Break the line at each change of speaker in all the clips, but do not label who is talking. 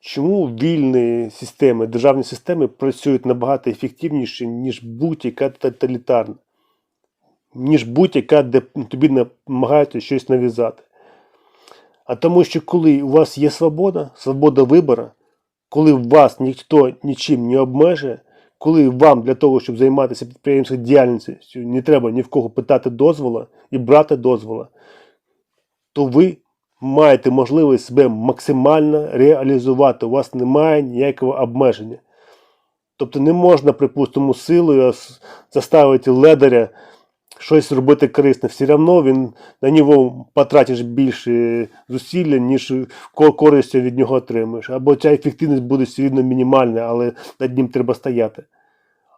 Чому вільні системи, державні системи працюють набагато ефективніше, ніж будь-яка тоталітарна, ніж будь-яка, де тобі намагаються щось нав'язати? А тому, що коли у вас є свобода, свобода вибору, коли вас ніхто нічим не обмежує, коли вам для того, щоб займатися підприємською діяльністю, не треба ні в кого питати дозвола і брати дозвола, то ви маєте можливість себе максимально реалізувати. У вас немає ніякого обмеження. Тобто не можна, припустимо, силою заставити ледаря щось робити корисне. Все одно він на нього потратиш більше зусилля, ніж ко- користь від нього отримаєш. Або ця ефективність буде все мінімальна, але над ним треба стояти.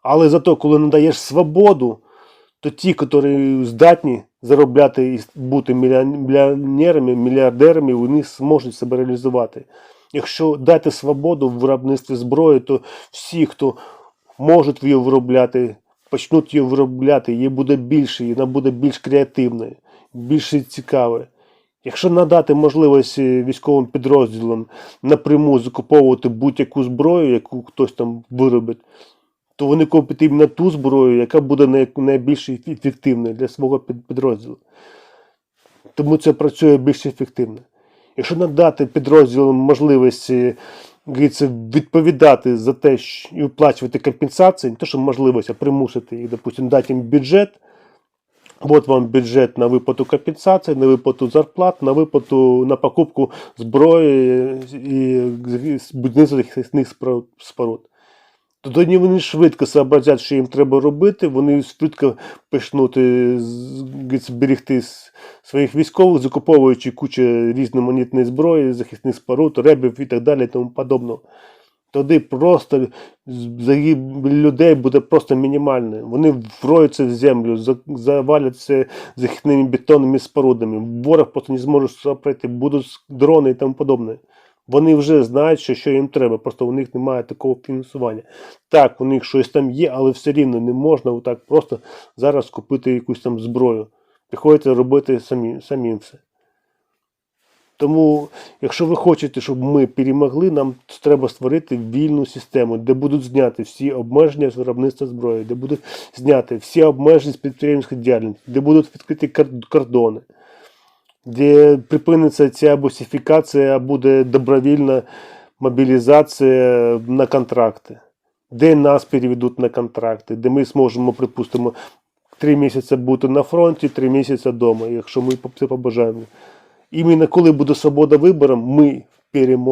Але зато, коли надаєш свободу, то ті, які здатні заробляти і бути мільйон- мільйонерами, мільярдерами, вони зможуть себе реалізувати. Якщо дати свободу в виробництві зброї, то всі, хто можуть її виробляти, почнуть її виробляти, її буде більше, вона буде більш креативною, більш цікавою. Якщо надати можливість е, військовим підрозділам напряму закуповувати будь-яку зброю, яку хтось там виробить, то вони купять іменно ту зброю, яка буде найбільш ефективною для свого підрозділу. Тому це працює більш ефективно. Якщо надати підрозділам можливість відповідати за те, що- і виплачувати компенсації, не те, що можливість, а примусити їх, допустим, дати їм бюджет. От вам бюджет на виплату компенсації, на виплату зарплат, на виплату на покупку зброї і будівництво захисних споруд- тоді вони швидко сообразять, що їм треба робити, вони швидко почнуть е, з- говориться, берегти с- своїх військових, закуповуючи кучу різноманітної зброї, захисних споруд, ребів і так далі і тому подобного. Тоді просто людей буде просто мінімальною. Вони вроються в землю, за- заваляться захисними бетонними спорудами. Ворог просто не зможе сопротити, будуть дрони і тому подобне. Вони вже знають, що, що їм треба, просто у них немає такого фінансування. Так, у них щось там є, але все рівно не можна отак просто зараз купити якусь там зброю. Приходиться робити самі, самим все. Тому, якщо ви хочете, щоб ми перемогли, нам треба створити вільну систему, де будуть зняти всі обмеження з виробництва зброї, де будуть зняти всі обмеження з підприємської діяльності, де будуть відкриті кордони, де припиниться ця бусифікація, а буде добровільна мобілізація на контракти, де нас переведуть на контракти, де ми зможемо, припустимо, три місяці бути на фронті, три місяці вдома, якщо ми це побажаємо. Іменно коли буде свобода вибору, ми переможемо.